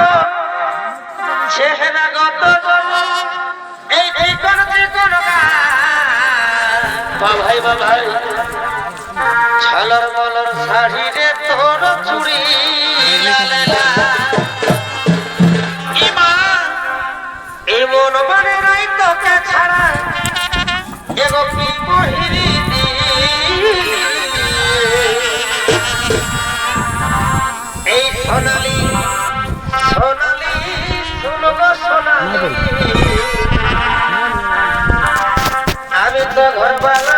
মতো চেহারা গত এই চিকন চিকন বা ভাই ভাই ঝলর মলর তোর চুড়ি লালে লাল। ইমা, এমন মানে নাই তোকে ছাড়া। এগো কি মহিরি আমি তো ঘর